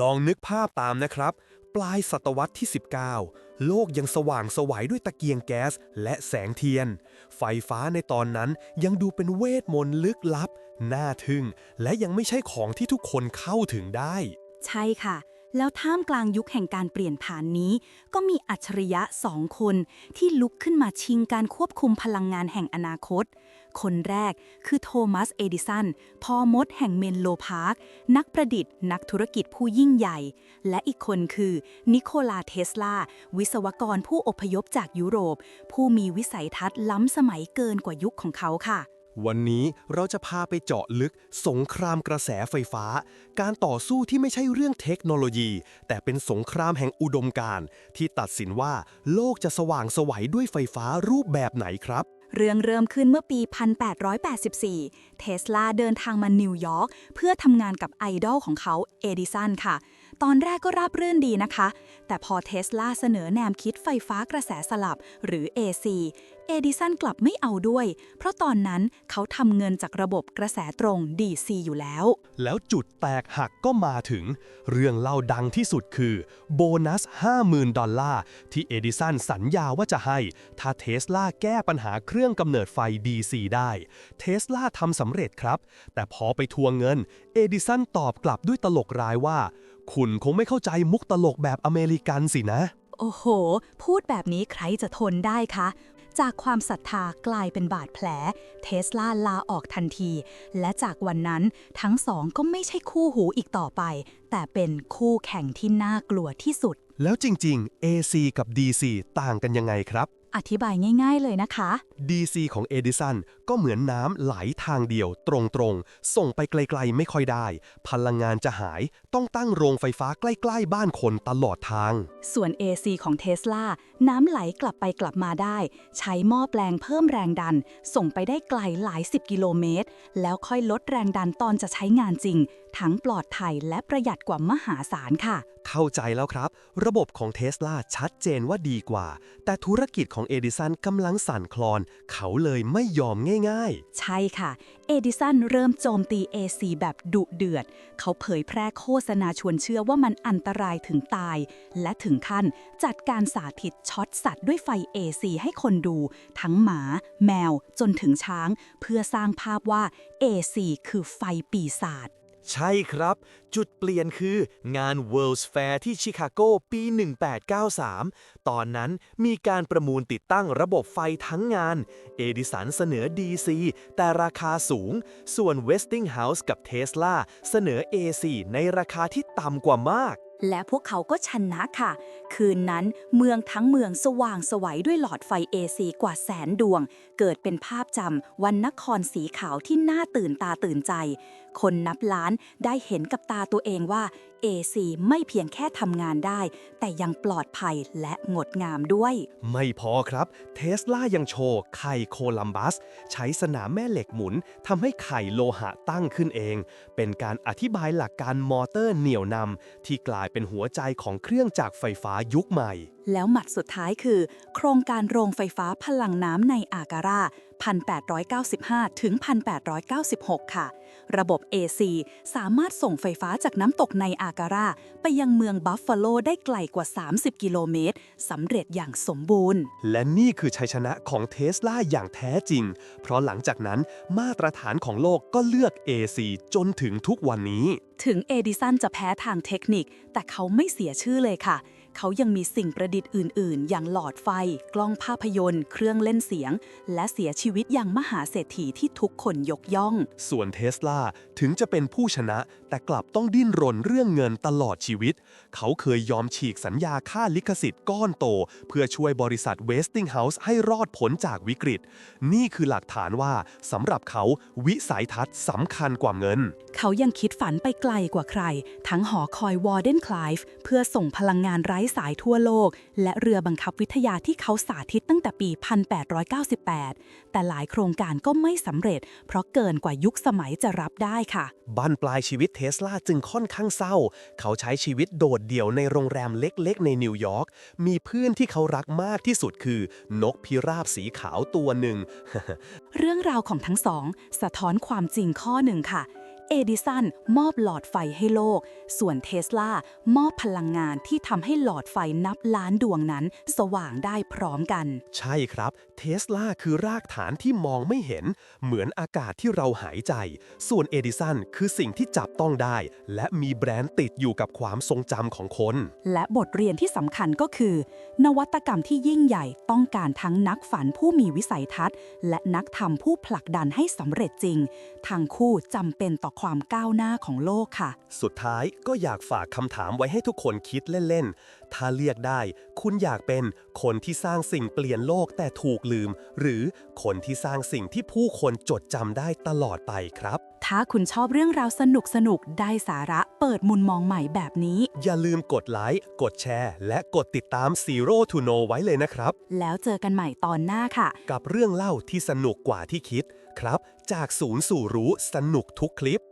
ลองนึกภาพตามนะครับ ปลายศตวรรษที่ 19 โลกยังสว่างสวัยด้วยตะเกียงแก๊สและแสงเทียน ไฟฟ้าในตอนนั้นยังดูเป็นเวทมนต์ลึกลับ น่าทึ่ง และยังไม่ใช่ของที่ทุกคนเข้าถึงได้ ใช่ค่ะ แล้วท่ามกลางยุคแห่งการเปลี่ยนผ่านนี้ ก็มีอัจฉริยะสองคนที่ลุกขึ้นมาชิงการควบคุมพลังงานแห่งอนาคต คนแรกคือโทมัส เอดิสัน พ่อมดแห่งเมนโลพาร์ค นักประดิษฐ์ นักธุรกิจผู้ยิ่งใหญ่ และอีกคนคือ นิโคลาเทสลา วิศวกรผู้อพยพจากยุโรป ผู้มีวิสัยทัศน์ล้ำสมัยเกินกว่ายุคของเขาค่ะ วันนี้เราจะพาไปเจาะลึกสงครามกระแสไฟฟ้า การต่อสู้ที่ไม่ใช่เรื่องเทคโนโลยี แต่เป็นสงครามแห่งอุดมการณ์ที่ตัดสินว่าโลกจะสว่างสวัยด้วยไฟฟ้ารูปแบบไหนครับ เรื่องเริ่มขึ้นเมื่อปี 1884 เทสลาเดินทางมานิวยอร์กเพื่อทำงานกับไอดอลของเขาเอดิสันค่ะ ตอนแรกก็ราบรื่นดีนะคะ แต่พอเทสลาเสนอแนวคิดไฟฟ้ากระแสสลับหรือ AC เอดิสันกลับไม่เอาด้วย เพราะตอนนั้นเขาทำเงินจากระบบกระแสตรง DC อยู่แล้ว แล้วจุดแตกหักก็มาถึง เรื่องเล่าดังที่สุดคือ โบนัส 50,000 ดอลลาร์ ที่เอดิสันสัญญาว่าจะให้ ถ้าเทสลาแก้ปัญหาเครื่องกำเนิดไฟ DC ได้เทสลาทำสำเร็จครับ แต่พอไปทวงเงิน เอดิสันตอบกลับด้วยตลกร้ายว่า คุณคงไม่เข้าใจมุกตลกแบบอเมริกันสินะโอ้โห พูดแบบนี้ใครจะทนได้คะ จากความศรัทธากลายเป็นบาดแผล เทสลาลาออกทันที และจากวันนั้นทั้งสองก็ไม่ใช่คู่หูอีกต่อไป แต่เป็นคู่แข่งที่น่ากลัวที่สุด แล้วจริง ๆ AC กับ DC ต่างกันยังไงครับ อธิบายง่าย ๆเลยนะคะ DC ของเอดิสันก็เหมือนน้ำไหลทางเดียวตรงๆ ส่งไปไกลๆไม่ค่อยได้ พลังงานจะหายต้องตั้งโรงไฟฟ้าใกล้ๆ บ้านคนตลอดทาง ส่วน AC ของเทสลาน้ำไหลกลับไปกลับมาได้ ใช้หม้อแปลงเพิ่มแรงดัน ส่งไปได้ไกลหลายสิบกิโลเมตร แล้วค่อยลดแรงดันตอนจะใช้งานจริง ทั้งปลอดภัยและประหยัดกว่ามหาศาลค่ะ เข้าใจแล้วครับ ระบบของเทสลาชัดเจนว่าดีกว่า แต่ธุรกิจของเอดิสันกำลังสั่นคลอน เขาเลยไม่ยอมง่ายใช่ค่ะ เอดิสันเริ่มโจมตี AC แบบดุเดือด เขาเผยแพร่โฆษณาชวนเชื่อว่ามันอันตรายถึงตาย และถึงขั้นจัดการสาธิตช็อตสัตว์ด้วยไฟ AC ให้คนดู ทั้งหมา แมวจนถึงช้าง เพื่อสร้างภาพว่า AC คือไฟปีศาจ ใช่ครับ จุดเปลี่ยนคืองาน World's Fair ที่ชิคาโกปี 1893 ตอนนั้นมีการประมูลติดตั้งระบบไฟทั้งงาน เอดิสันเสนอ DC แต่ราคาสูง ส่วน Westinghouse กับ Tesla เสนอ AC ในราคาที่ต่ำกว่ามาก และพวกเขาก็ชนะค่ะ คืนนั้นเมืองทั้งเมืองสว่างไสวัยด้วยหลอดไฟ AC กว่าแสนดวง เกิดเป็นภาพจำวันนครสีขาวที่น่าตื่นตาตื่นใจคนนับล้านได้เห็นกับตาตัวเองว่า AC ไม่เพียงแค่ทำงานได้ แต่ยังปลอดภัยและงดงามด้วยๆไม่พอครับ เทสลายังโชว์ไข่โคลัมบัส ใช้สนามแม่เหล็กหมุนทำให้ไข่โลหะตั้งขึ้นเอง เป็นการอธิบายหลักการมอเตอร์เหนี่ยวนำที่กลายเป็นหัวใจของเครื่องจักรไฟฟ้ายุคใหม่ แล้วหมัดสุดท้ายคือ โครงการโรงไฟฟ้าพลังน้ำในอาการา 1895 ถึง 1896 ค่ะ ระบบ AC สามารถส่งไฟฟ้าจากน้ำตกในอาการา ไปยังเมืองบัฟฟาโลได้ไกลกว่า 30 กิโลเมตรสำเร็จอย่างสมบูรณ์ และนี่คือชัยชนะของเทสลาอย่างแท้จริง เพราะหลังจากนั้นมาตรฐานของโลกก็เลือก AC จนถึงทุกวันนี้ ถึงเอดิสันจะแพ้ทางเทคนิค แต่เขาไม่เสียชื่อเลยค่ะ เขายังมีสิ่งประดิษฐ์อื่น ๆ อย่างหลอดไฟ กล้องภาพยนตร์ เครื่องเล่นเสียง และเสียชีวิตอย่างมหาเศรษฐีที่ทุกคนยกย่อง ส่วนเทสลาถึงจะเป็นผู้ชนะ แต่กลับต้องดิ้นรนเรื่องเงินตลอดชีวิต เขาเคยยอมฉีกสัญญาค่าลิขสิทธิ์ก้อนโต เพื่อช่วยบริษัทเวสติงเฮาส์ให้รอดพ้นจากวิกฤต นี่คือหลักฐานว่าสำหรับเขาวิสัยทัศน์สำคัญกว่าเงิน เขายังคิดฝันไปไกลกว่าใคร ทั้งหอคอยวอร์เดนคลายฟ์เพื่อส่งพลังงานไร้สายทั่วโลก และเรือบังคับวิทยาที่เขาสาธิตตั้งแต่ปี 1898 แต่หลายโครงการก็ไม่สำเร็จ เพราะเกินกว่ายุคสมัยจะรับได้ค่ะบั้นปลายชีวิตเทสลาจึงค่อนข้างเศร้า เขาใช้ชีวิตโดดเดี่ยวในโรงแรมเล็กๆ ในนิวยอร์ก มีเพื่อนที่เขารักมากที่สุดคือ นกพิราบสีขาวตัวหนึ่ง เรื่องราวของทั้งสอง สะท้อนความจริงข้อหนึ่งค่ะ เอดิสันมอบหลอดไฟให้โลก ส่วนเทสลามอบพลังงานที่ทำให้หลอดไฟนับล้านดวงนั้น สว่างได้พร้อมกัน ใช่ครับ เทสลาคือรากฐานที่มองไม่เห็น เหมือนอากาศที่เราหายใจ ส่วนเอดิสันคือสิ่งที่จับต้องได้ และมีแบรนด์ติดอยู่กับความทรงจำของคน และบทเรียนที่สำคัญก็คือ นวัตกรรมที่ยิ่งใหญ่ต้องการทั้งนักฝันผู้มีวิสัยทัศน์ และนักทำผู้ผลักดันให้สำเร็จจริงทั้งคู่จำเป็นต่อความก้าวหน้าของโลกค่ะ สุดท้ายก็อยากฝากคำถามไว้ให้ทุกคนคิดเล่น ๆ ถ้าเรียกได้ คุณอยากเป็นคนที่สร้างสิ่งเปลี่ยนโลกแต่ถูกลืม หรือคนที่สร้างสิ่งที่ผู้คนจดจำได้ตลอดไปครับ ถ้าคุณชอบเรื่องราวสนุกสนุกๆได้สาระเปิดมุมมองใหม่แบบนี้ อย่าลืมกดไลค์กดแชร์ และกดติดตาม Zero to Know ไว้เลยนะครับ แล้วเจอกันใหม่ตอนหน้าค่ะ กับเรื่องเล่าที่สนุกกว่าที่คิดครับ จากศูนย์สู่รู้สนุกทุกคลิป